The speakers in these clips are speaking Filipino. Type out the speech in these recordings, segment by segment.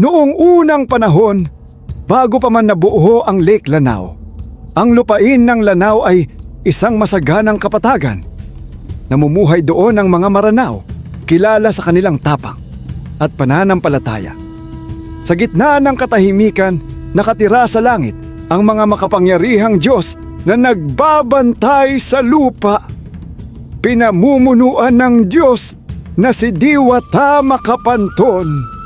Noong unang panahon, bago pa man nabuo ang Lake Lanao, ang lupain ng Lanao ay isang masaganang kapatagan. Namumuhay doon ang mga Maranao, kilala sa kanilang tapang at pananampalataya. Sa gitna ng katahimikan, nakatira sa langit ang mga makapangyarihang Diyos na nagbabantay sa lupa. Pinamumunuan ng Diyos na si Diwata Makapanton,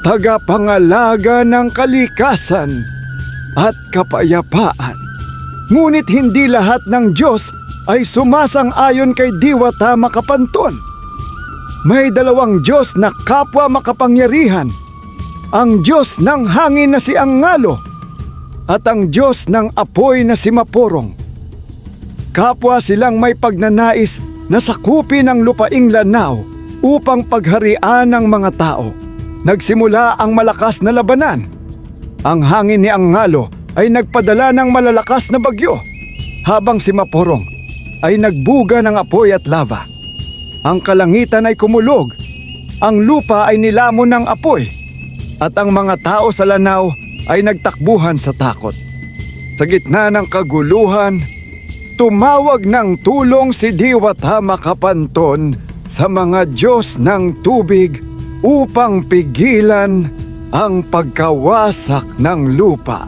tagapangalaga ng kalikasan at kapayapaan. Ngunit hindi lahat ng Diyos ay sumasang-ayon kay Diwata Makapanton. May dalawang Diyos na kapwa makapangyarihan ang Diyos ng hangin na si Angalo at ang Diyos ng apoy na si Maporong. Kapwa silang may pagnanais na sakupin ang lupaing lanaw upang pagharian ng mga tao. Nagsimula ang malakas na labanan. Ang hangin ni Angalo ay nagpadala ng malalakas na bagyo habang si Maporong ay nagbuga ng apoy at lava. Ang kalangitan ay kumulog, ang lupa ay nilamon ng apoy at ang mga tao sa lanaw ay nagtakbuhan sa takot. Sa gitna ng kaguluhan, tumawag ng tulong si Diwata Makapanton sa mga Diyos ng tubig upang pigilan ang pagkawasak ng lupa.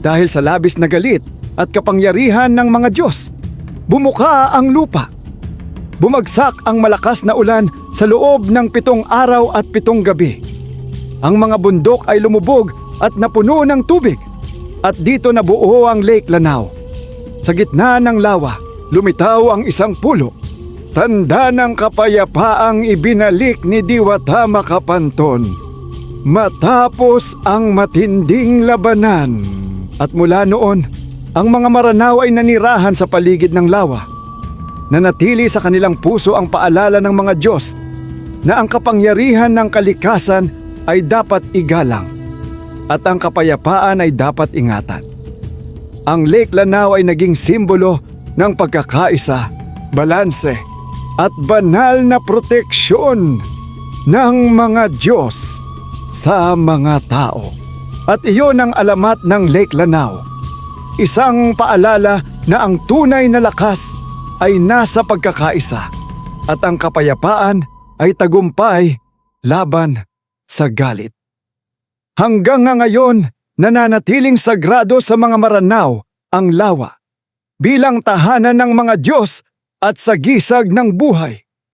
Dahil sa labis na galit at kapangyarihan ng mga Diyos, bumuka ang lupa. Bumagsak ang malakas na ulan sa loob ng pitong araw at pitong gabi. Ang mga bundok ay lumubog at napuno ng tubig at dito nabuo ang Lake Lanao. Sa gitna ng lawa, lumitaw ang isang pulo. Tanda ng kapayapaang ibinalik ni Diwata Makapanton. Matapos ang matinding labanan. At mula noon, ang mga Maranao ay nanirahan sa paligid ng lawa. Nanatili sa kanilang puso ang paalala ng mga Diyos na ang kapangyarihan ng kalikasan ay dapat igalang at ang kapayapaan ay dapat ingatan. Ang Lake Lanao ay naging simbolo ng pagkakaisa, balanse at banal na proteksyon ng mga Diyos sa mga tao. At iyon ang alamat ng Lake Lanao. Isang paalala na ang tunay na lakas ay nasa pagkakaisa at ang kapayapaan ay tagumpay laban sa galit. Hanggang nga ngayon, nananatiling sagrado sa mga Maranao ang lawa bilang tahanan ng mga Diyos at sagisag ng buhay.